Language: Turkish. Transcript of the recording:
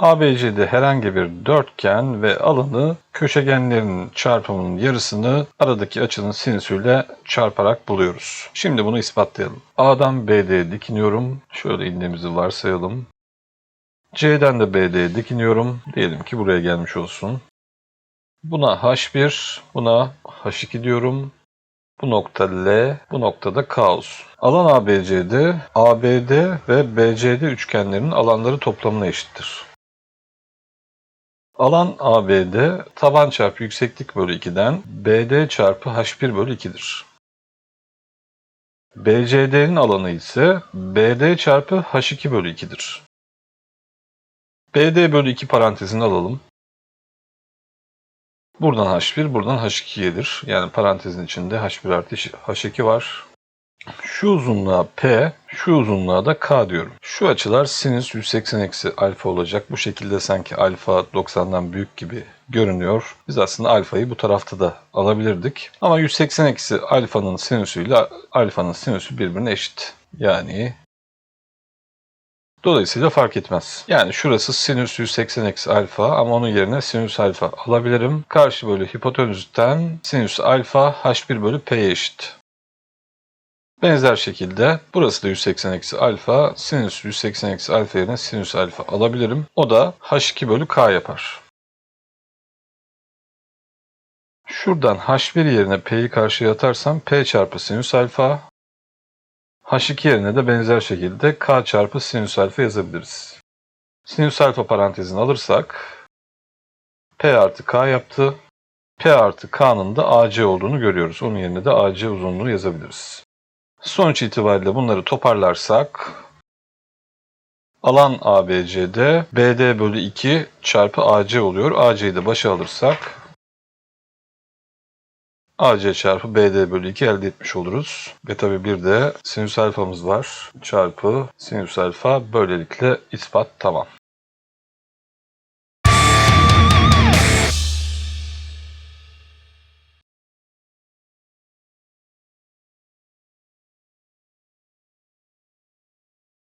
ABC'de herhangi bir dörtgen ve alanı köşegenlerin çarpımının yarısını aradaki açının sinüsüyle çarparak buluyoruz. Şimdi bunu ispatlayalım. A'dan BD'ye dikiniyorum. Şöyle indiğimizi varsayalım. C'den de BD'ye dikiniyorum. Diyelim ki buraya gelmiş olsun. Buna H1, buna H2 diyorum. Bu nokta L, bu noktada K olsun. Alan ABC'de ABD ve BCD üçgenlerinin alanları toplamına eşittir. Alan ABD taban çarpı yükseklik bölü 2'den BD çarpı H1 bölü 2'dir. BCD'nin alanı ise BD çarpı H2 bölü 2'dir. BD bölü 2 parantezini alalım. Buradan H1, buradan H2 gelir. Yani parantezin içinde H1 artı H2 var. Şu uzunluğa P, şu uzunluğa da K diyorum. Şu açılar sinüs 180 eksi alfa olacak. Bu şekilde sanki alfa 90'dan büyük gibi görünüyor. Biz aslında alfayı bu tarafta da alabilirdik. Ama 180 eksi alfanın sinüsüyle alfanın sinüsü birbirine eşit. Yani Dolayısıyla fark etmez. Yani şurası sinüs 180 eksi alfa ama onun yerine sinüs alfa alabilirim. Karşı bölü hipotenüsten sinüs alfa h1 bölü p'ye eşit. Benzer şekilde burası da 180 eksi alfa. Sinüs 180 eksi alfa yerine sinüs alfa alabilirim. O da h2 bölü k yapar. Şuradan h1 yerine p'yi karşıya atarsam p çarpı sinüs alfa H2 yerine de benzer şekilde k çarpı sinüs alfa yazabiliriz. Sinüs alfa parantezini alırsak P artı K yaptı. P artı K'nın da AC olduğunu görüyoruz. Onun yerine de AC uzunluğu yazabiliriz. Sonuç itibariyle bunları toparlarsak alan ABC'de BD bölü 2 çarpı AC oluyor. AC'yi de başa alırsak AC çarpı BD bölü 2 elde etmiş oluruz. Ve tabi bir de sinüs alfamız var. Çarpı sinüs alfa böylelikle ispat tamam.